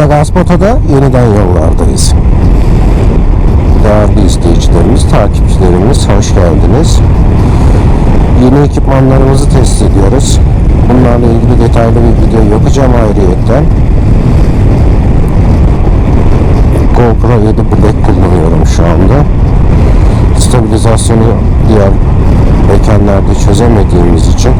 Telegazpota'da yeniden yollardayız. Değerli izleyicilerimiz, takipçilerimiz hoş geldiniz. Yeni ekipmanlarımızı test ediyoruz. Bunlarla ilgili detaylı bir video yapacağım ayrıyetten. GoPro 7 Black kullanıyorum şu anda. Stabilizasyonu diğer mekanlarda çözemediğimiz için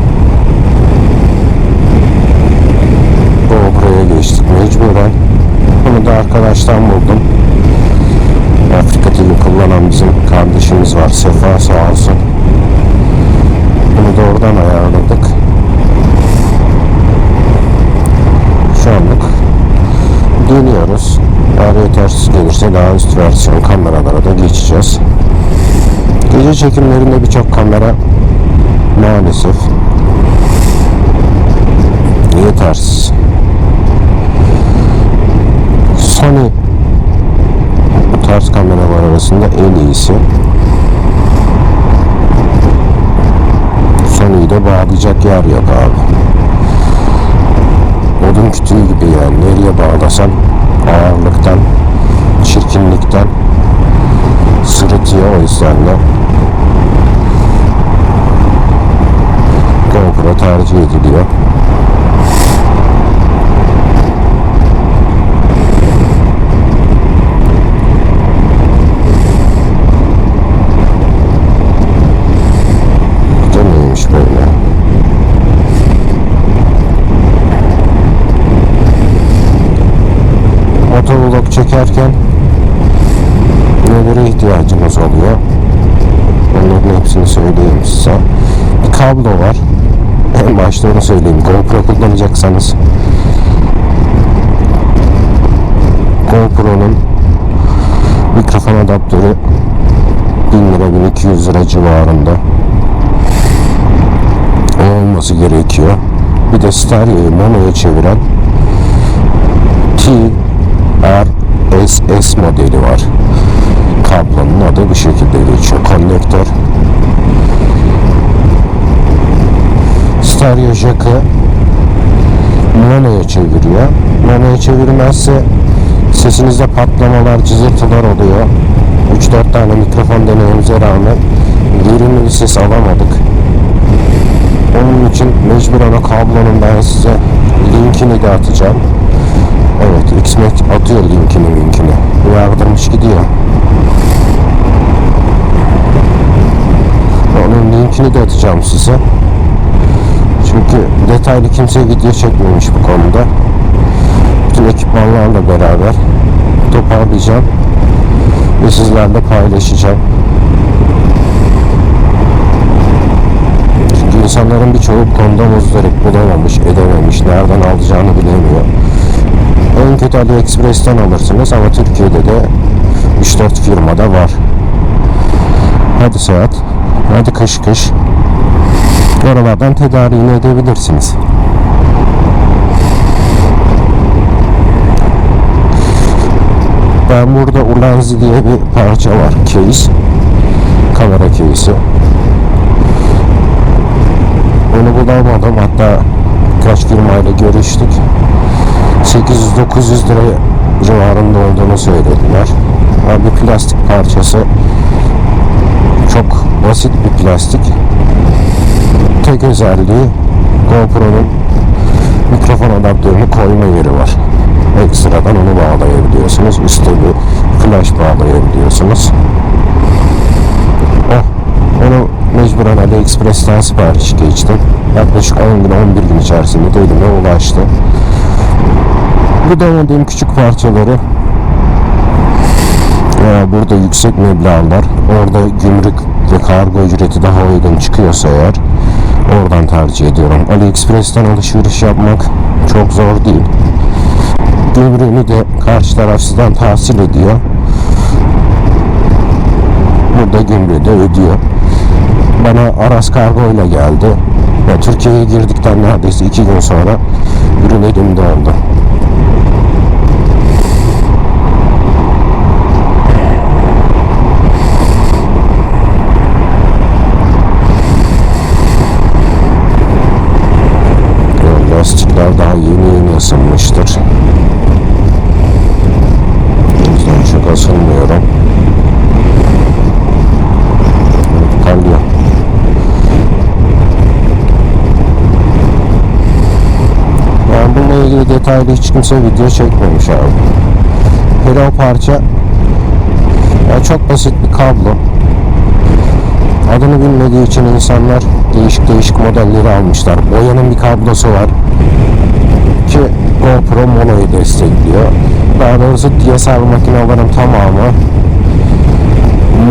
deniyoruz. Eğer yetersiz gelirse daha üst versiyon kameralara da geçeceğiz. Gece çekimlerinde birçok kamera maalesef yetersiz. Sony bu tarz kameralar arasında en iyisi. Sony'yi de bağlayacak yer yok abi. Odun kütüğü gibi yani. Nereye bağlasan ağırlıktan, çirkinlikten sırıtıyor o yüzden de GoPro tercih ediliyor. Bu da neymiş böyle? Çekerken nelere ihtiyacınız oluyor? Onların hepsini söyleyeyim size. Bir kablo var. En başta onu söyleyeyim. GoPro kullanacaksanız GoPro'nun mikrofon adaptörü 1000 lira 1200 lira civarında olması gerekiyor. Bir de stereoyu monoya çeviren TRSS modeli var. Kablonun adı bu şekilde geçiyor. Konnektör stereo jack'ı monoya çeviriyor. Monoya çevirmezse sesinizde patlamalar, cızırtılar oluyor. 3-4 tane mikrofon denememize rağmen verimli bir ses alamadık. Onun için mecburen o kablonun ben size linkini de atacağım. Evet, Xmax atıyor linkini linkini. Yardırmış gidiyor. Onun linkini de atacağım size. Çünkü detaylı kimse video çekmemiş bu konuda. Bütün ekipmanlarla beraber toparlayacağım ve sizlerle paylaşacağım. Çünkü insanların birçoğu bu konuda muzdarip bulamamış, edememiş, nereden alacağını bilemiyor. Kötü AliExpress'ten alırsınız ama Türkiye'de de 3-4 firmada var. Hadi Seyahat, hadi kış kış. Oralardan tedariğini edebilirsiniz. Ben burada Ulanzi diye bir parça var. Case. Kamera case'i. Onu bulamadım. Hatta birkaç firmayla görüştük. 800-900 lira civarında olduğunu söylediler. Abi plastik parçası çok basit bir plastik. Tek özelliği GoPro'nun mikrofon adaptörünü koyma yeri var. Ekstradan onu bağlayabiliyorsunuz. Üstte bir flash bağlayabiliyorsunuz. Oh, onu mecburen AliExpress'ten sipariş geçtim. Yaklaşık 10 gün 11 gün içerisinde de elime ulaştı. Bu denediğim küçük parçaları veya burada yüksek meblağlar, orada gümrük ve kargo ücreti daha uygun çıkıyorsa eğer oradan tercih ediyorum. AliExpress'ten alışveriş yapmak çok zor değil. Gümrüğünü de karşı taraf sizden tahsil ediyor. Burada gümrüğü de ödüyor. Bana Aras Kargo ile geldi. Türkiye'ye girdikten neredeyse iki gün sonra ürün elimde oldu. Lastikler daha yeni yeni ısınmıştır. Detaylı hiç kimse video çekmemiş abi. Hele o parça ya çok basit bir kablo. Adını bilmediği için insanlar değişik değişik modelleri almışlar. Boyanın bir kablosu var ki GoPro Mono'yu destekliyor. Daha doğrusu DSLR makinelerin tamamı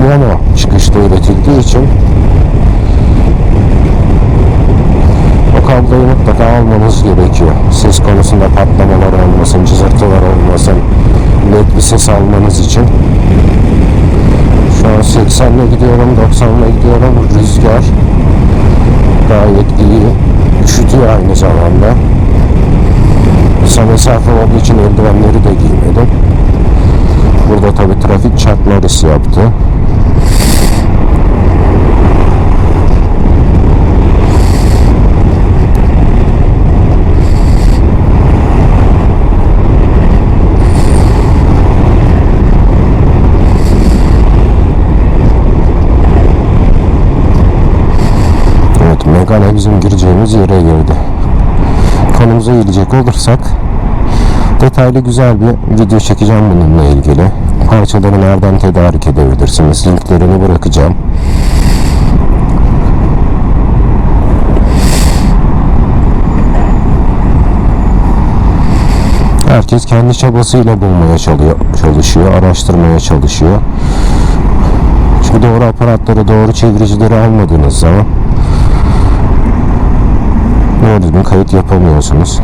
mono çıkışta üretildiği için kabloyu mutlaka almanız gerekiyor. Ses konusunda patlamalar olmasın, cızırtılar olmasın, net bir ses almanız için. Şu an 80 ile gidiyorum, 90 ile gidiyorum. Rüzgar gayet iyi. Üşütüyor aynı zamanda. Kısa mesafe olduğu için eldivenleri de giymedim. Burada tabi trafik çarpma yaptı. Megane bizim gireceğimiz yere girdi. Konumuza gelecek olursak detaylı güzel bir video çekeceğim bununla ilgili. Parçaları nereden tedarik edebilirsiniz? Linklerini bırakacağım. Herkes kendi çabasıyla bulmaya çalışıyor, araştırmaya çalışıyor. Çünkü doğru aparatları, doğru çeviricileri almadığınız zaman doğru düzgün kayıt yapamıyorsunuz.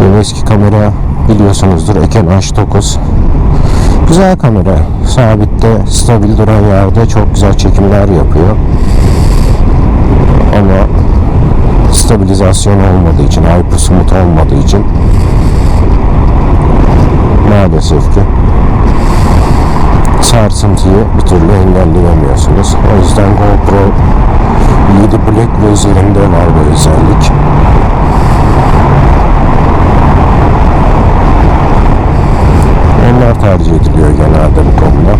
Benim eski kamera biliyorsunuzdur Eken H9. Güzel kamera. Sabitte, stabil duran yerde çok güzel çekimler yapıyor. Ama stabilizasyon olmadığı için, hypersmooth olmadığı için maalesef ki sarsıntıyı bir türlü engelleyemiyorsunuz. O yüzden GoPro 7 Black ve üzerinde var bu özellik. Onlar tercih ediliyor genelde bu konuda.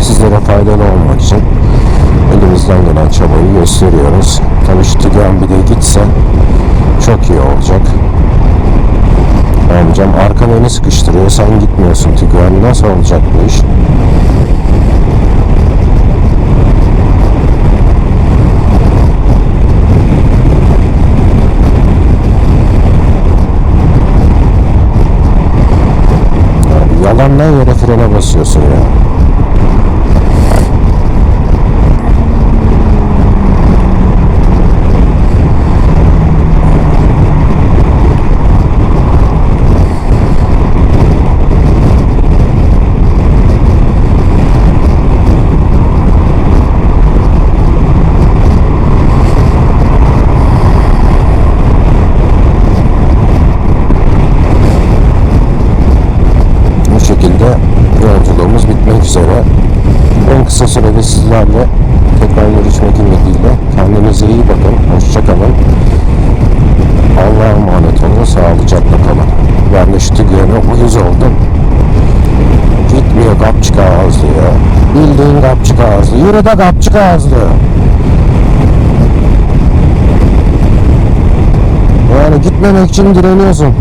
Sizlere faydalı olmak için elimizden gelen çabayı gösteriyoruz. Tabii şu Tiguan bir de gitse çok iyi olacak. Amcam arka beni sıkıştırıyor. Sen gitmiyorsun Tiguan. Nasıl olacak bu iş? Abi yalandan yere frene basıyorsun ya. De kapçık ağızlı. Yani gitmemek için direniyorsun.